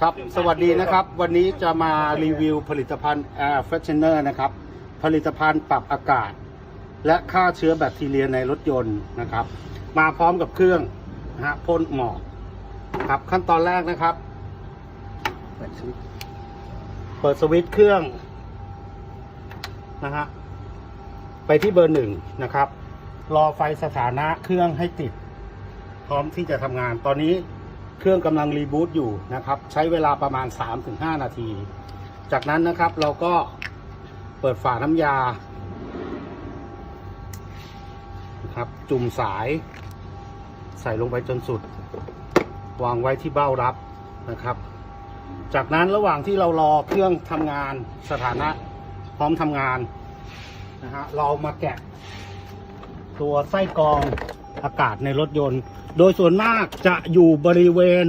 ครับ สวัสดีนะครับ วันนี้จะมารีวิวผลิตภัณฑ์ Air Freshener นะครับ ผลิตภัณฑ์ปรับอากาศ และฆ่าเชื้อแบคทีเรียในรถยนต์นะครับ มาพร้อมกับเครื่องนะฮะพ่นหมอกครับขั้นตอนแรกนะครับ เปิดสวิตช์เปิดสวิตช์เครื่องนะฮะไปที่เบอร์หนึ่งนะครับ รอไฟสถานะเครื่องให้ติด พร้อมที่จะทำงานตอนนี้ เครื่องกำลังรีบูตอยู่นะครับ ใช้เวลาประมาณ 3-5 นาที จากนั้นนะครับเราก็เปิดฝาน้ำยาครับจุ่มสายใส่ลงไปจนสุด วางไว้ที่เบ้ารับนะครับ จากนั้นระหว่างที่เรารอเครื่องทำงานสถานะพร้อมทำงานนะฮะเรามาแกะตัวไส้กรอง อากาศในรถยนต์ โดยส่วนมากจะอยู่บริเวณ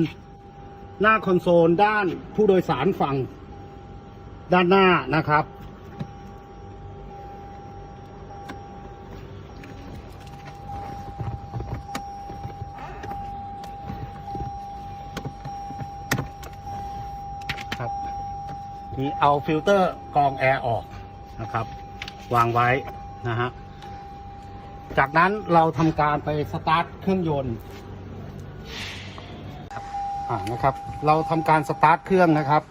หน้าคอนโซลด้านผู้โดยสารฝั่งด้านหน้านะครับ ครับนี่เอาฟิลเตอร์กรองแอร์ออกนะครับ วางไว้นะฮะ จากนั้นเราทำการไปสตาร์ทเครื่องยนต์ครับอ่านะครับ เราทำการสตาร์ทเครื่องนะครับ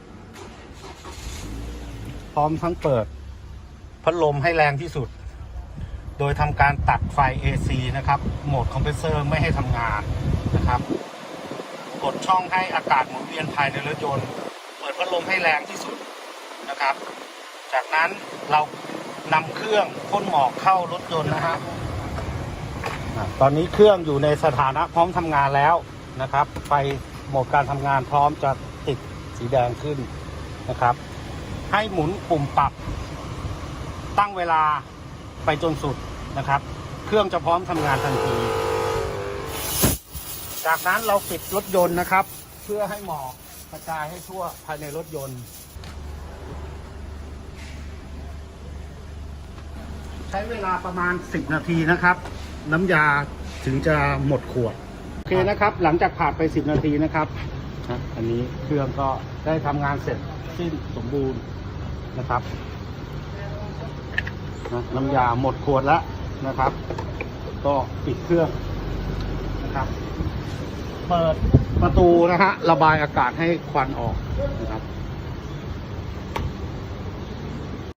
พร้อมทั้งเปิดพัดลมให้แรงที่สุด โดยทำการตัดไฟ AC นะครับ โหมดคอมเพรสเซอร์ไม่ให้ทำงานนะครับ กดช่องให้อากาศหมุนเวียนภายในรถยนต์ เปิดพัดลมให้แรงที่สุดนะครับ จากนั้นเรานำเครื่องพ่นหมอกเข้ารถยนต์นะฮะอะ ตอนนี้เครื่องอยู่ในสถานะพร้อมทำงานแล้วนะครับ ไฟโหมดการทำงานพร้อมจะติดสีแดงขึ้นนะครับ ให้หมุนปุ่มปรับ ตั้งเวลาไปจนสุดนะครับ เครื่องจะพร้อมทำงานทันที จากนั้นเราปิดรถยนต์นะครับ เพื่อให้หมอกกระจายให้ทั่วภายในรถยนต์ ใช้เวลาประมาณ 10 นาทีนะครับ น้ำยาถึงจะหมดขวด โอเคนะครับ หลังจากผ่านไป 10 นาทีนะครับนะอันนี้เครื่องก็ได้ทำงานเสร็จสิ้นสมบูรณ์นะครับนะน้ำยาหมดขวดแล้วนะครับ ก็ปิดเครื่องนะครับ เปิดประตูนะฮะระบายอากาศให้ควันออกนะครับ